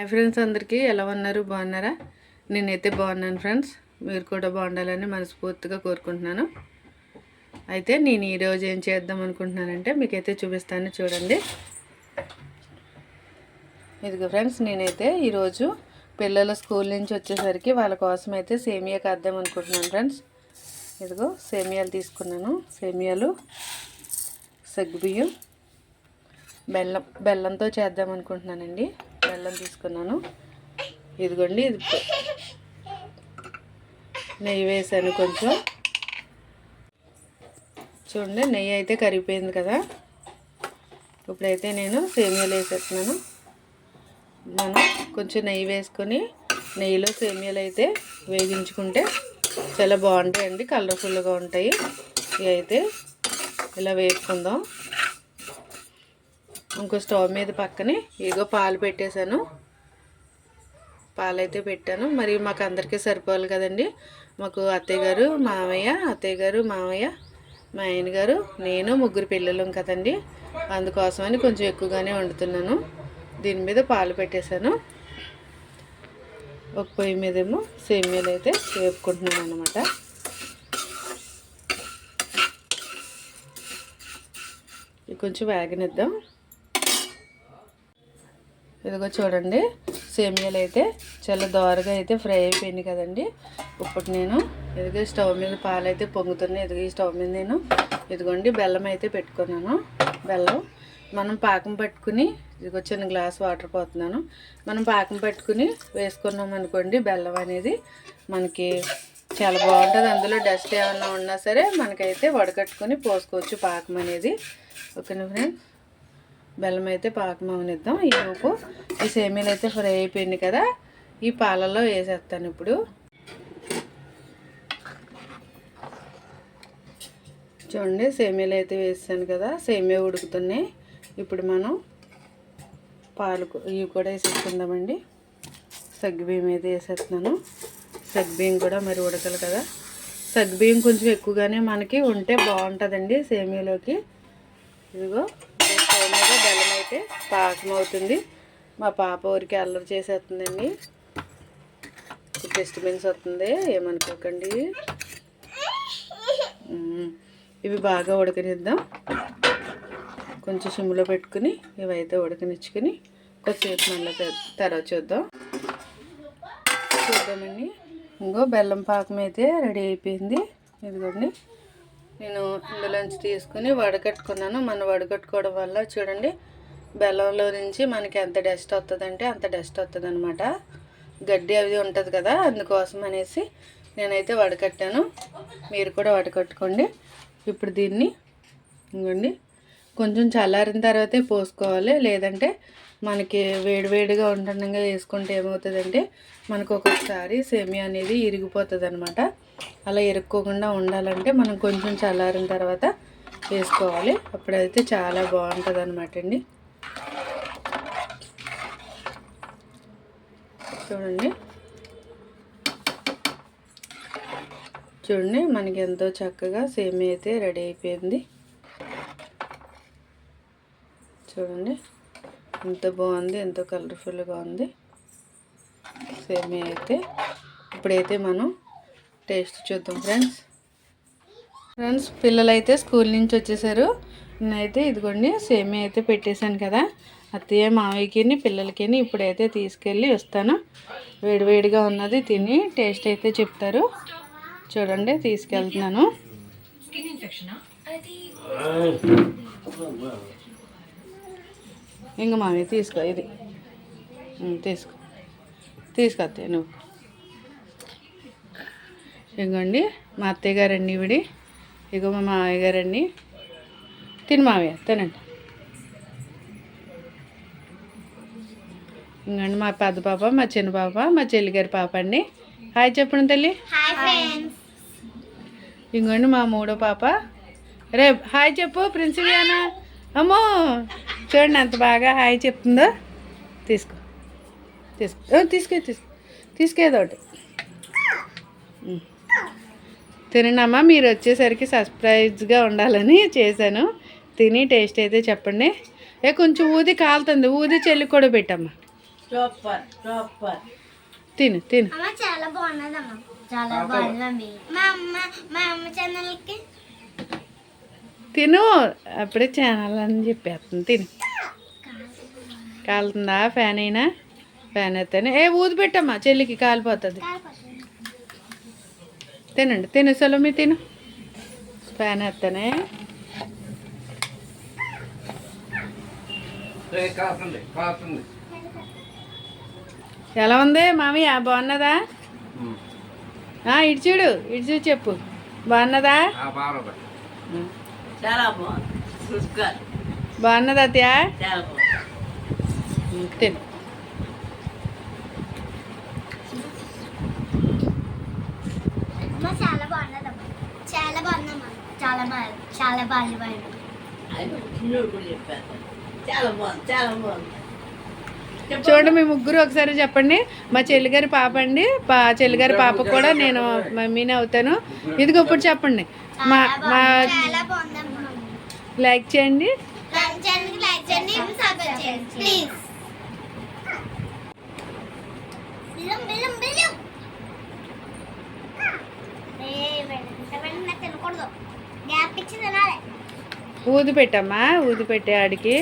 Hi friends అందరికీ ఎలా ఉన్నారు? బాగున్నారా? నేనైతే బాగున్నాను ఫ్రెండ్స్ మీరు కూడా బాగుండాలని మనస్ఫూర్తిగా కోరుకుంటున్నాను. అయితే నేను ఈరోజు ఏం చేద్దాం అనుకుంటున్నానంటే మీకైతే చూపిస్తాను చూడండి. ఇదిగో ఫ్రెండ్స్ నేనైతే ఈరోజు పిల్లల స్కూల్ నుంచి వచ్చేసరికి వాళ్ళ కోసం అయితే సేమియా కద్దాం అనుకుంటున్నాను ఫ్రెండ్స్ ఇదిగో సేమియాలు తీసుకున్నాను. సేమియాలు సగ్గుబియ్యం బెల్లం బెల్లంతో చేద్దాం అనుకుంటున్నానండి. బెల్లం తీసుకున్నాను. ఇదిగోండి ఇది నెయ్యి వేసాను కొంచెం. చూడండి నెయ్యి అయితే కరిగిపోయింది కదా. ఇప్పుడైతే నేను సేమియాలు వేసేస్తున్నాను. మనం కొంచెం నెయ్యి వేసుకొని నెయ్యిలో సేమియాలు అయితే వేగించుకుంటే చాలా బాగుంటాయండి కలర్ఫుల్గా ఉంటాయి. ఇవి అయితే ఇలా వేపుకుందాం. ఇంకో స్టవ్ మీద పక్కనే ఇదిగో పాలు పెట్టేశాను. పాలు అయితే పెట్టాను. మరి మాకు అందరికీ సరిపోవాలి కదండి. మాకు అత్తయ్య గారు మామయ్య అత్తయ్య గారు మామయ్య మా ఆయన గారు నేను ముగ్గురు పిల్లలు కదండి. అందుకోసమని కొంచెం ఎక్కువగానే వండుతున్నాను. దీని మీద పాలు పెట్టేశాను. ఒక పొయ్యి మీదేమో సేమ్యాలు అయితే వేపుకుంటున్నాను అనమాట కొంచెం వేగనిద్దాం. ఇదిగో చూడండి సేమియాలు అయితే చాలా దోరగా అయితే ఫ్రై అయిపోయింది కదండి. ఇప్పుడు నేను ఇదిగో స్టవ్ మీద పాలు అయితే పొంగుతున్నాయి. ఇదిగో ఈ స్టవ్ మీద నేను ఇదిగోండి బెల్లం అయితే పెట్టుకున్నాను. బెల్లం మనం పాకం పట్టుకుని ఇదిగో చిన్న గ్లాస్ వాటర్ పోతున్నాను. మనం పాకం పట్టుకుని వేసుకున్నాం అనుకోండి బెల్లం అనేది మనకి చాలా బాగుంటుంది. అందులో డస్ట్ ఏమన్నా ఉన్నా సరే మనకైతే వడకట్టుకొని పోసుకోవచ్చు పాకం అనేది. ఓకేనా ఫ్రెండ్స్ బెల్లం అయితే పాకం అవనిద్దాం. ఈ ఈ సేమీలు అయితే ఫ్రై అయిపోయింది కదా ఈ పాలలో వేసేస్తాను ఇప్పుడు. చూడండి సేమీలు అయితే వేసాను కదా సేమియా ఉడుకుతున్నాయి. ఇప్పుడు మనం పాలు ఇవి కూడా వేసేసుకుందామండి. సగ్గుబియ్యం అయితే వేసేస్తున్నాను. సగ్గుబియ్యం కూడా మరి ఉడకలు కదా. సగ్గుబియ్యం కొంచెం ఎక్కువగానే మనకి ఉంటే బాగుంటుందండి సేమియాలోకి ఇదిగో అయితే పాకం అవుతుంది మా పాప ఊరికి అల్లరి చేసేస్తుందండి. డిస్టర్బెన్స్ వస్తుంది. ఏమనుకోకండి. ఇవి బాగా ఉడకనిద్దాం. కొంచెం సిమ్లో పెట్టుకుని ఇవైతే ఉడకనిచ్చుకుని కొద్దిసేపు మళ్ళీ తర్వాత చూద్దాం. చూద్దామండి. ఇంకో బెల్లం పాకం అయితే రెడీ అయిపోయింది. ఇదిగోండి. నేను ఇందులోంచి తీసుకుని వడకట్టుకున్నాను. మన వడగట్టుకోవడం వల్ల చూడండి బెల్లంలో నుంచి మనకి ఎంత డస్ట్ వస్తుందంటే అంత డస్ట్ వస్తుంది అనమాట గడ్డి అవి ఉంటుంది కదా అందుకోసం అనేసి నేనైతే వడకట్టాను. మీరు కూడా వడకట్టుకోండి. ఇప్పుడు దీన్ని ఇంకోండి కొంచెం చల్లారిన తర్వాతే పోసుకోవాలి. లేదంటే మనకి వేడివేడిగా ఉంటుండగా వేసుకుంటే ఏమవుతుందంటే మనకు ఒక్కొక్కసారి సేమియా అనేది ఇరిగిపోతుంది అనమాట అలా ఇరుక్కోకుండా ఉండాలంటే మనం కొంచెం చల్లారిన తర్వాత వేసుకోవాలి. అప్పుడైతే చాలా బాగుంటుంది అనమాట అండి. చూడండి. చూడండి మనకి ఎంతో చక్కగా సేమియా అయితే రెడీ అయిపోయింది. చూడండి ఎంత బాగుంది ఎంతో కలర్ఫుల్గా ఉంది సేమియా అయితే. ఇప్పుడైతే మనం టేస్ట్ చూద్దాం ఫ్రెండ్స్. ఫ్రెండ్స్ పిల్లలు అయితే స్కూల్ నుంచి వచ్చేసారు. నేనైతే ఇదిగోండి సేమియా అయితే పెట్టేశాను కదా. అత్తయ్య మావయ్యకిని పిల్లలకి ఇప్పుడైతే తీసుకెళ్ళి వస్తాను. వేడివేడిగా ఉన్నది తిని టేస్ట్ అయితే చెప్తారు. చూడండి తీసుకెళ్తున్నాను. ఇంక మామయ్య తీసుకో ఇది. తీసుకో. తీసుకో అత్తయ్య నువ్వు. ఇగోండి మా అత్తయ్య గారండి ఇవిడి. ఇగో మా మావయ్య గారండి తిని మావయ్య తినండి. ఇంకండి మా పెద్ద పాప మా చిన్న పాప మా చెల్లి గారి పాప అండి. హాయ్ చెప్పండి తల్లి. ఇంకోండి మా మూడో పాప. రే హాయ్ చెప్పు ప్రిన్సిలియానా అమ్మో చూడండి ఎంత బాగా హాయ్ చెప్తుందో. తీసుకో తీసుకో. తీసుకో తీసుకో. తీసుకేదో ఒకటి. ఉమ్. తినండమ్మా మీరు వచ్చేసరికి సర్ప్రైజ్గా ఉండాలని చేశాను. తిని టేస్ట్ అయితే చెప్పండి. ఏ కొంచెం ఊది కాలుతుంది ఊది చెల్లి కూడా పెట్టమ్మా. సూపర్ సూపర్ తిను తిను. అమ్మ చాలా బాగున్నదమ్మా. చాలా బాగుంది మా అమ్మ మా అమ్మ ఛానల్కి. తిను అప్పుడే ఛానల్ అని చెప్పేస్తుంది. తిను. కాలుతుందా? ఫ్యాన్ అయినా? ఫ్యాన్ అయితేనే ఏ ఊది పెట్టమ్మా చెల్లికి కాలిపోతుంది. తినండి తిను సొలమి తిను. ఫ్యాన్ కాస్తుంది కాస్తుంది ఎలా ఉంది మామయ్య? బాగున్నదా? ఆ, ఇటు చూడు ఇటు చూడు చెప్పు. బాగున్నదా? బాగా చాలా బాగుంది. బాగున్నదా బాగుంది. తిను. చాలా బాగున్నదమ్మా. చాలా బాగుందమ్మా. చాలా బాగా చాలా బాగా బాగుంది చాలా బాగుంది చాలా బాగుంది. చూడండి మీ ముగ్గురు ఒకసారి చెప్పండి. మా చెల్లిగారి పాప అండి. పా చెల్లిగారి పాప కూడా నేను మమ్మీని అవుతాను. ఇదిగో ఇప్పుడు చెప్పండి. మా మా లైక్ చేయండి. ఊది పెట్టమ్మా ఊది పెట్టే ఆడికి.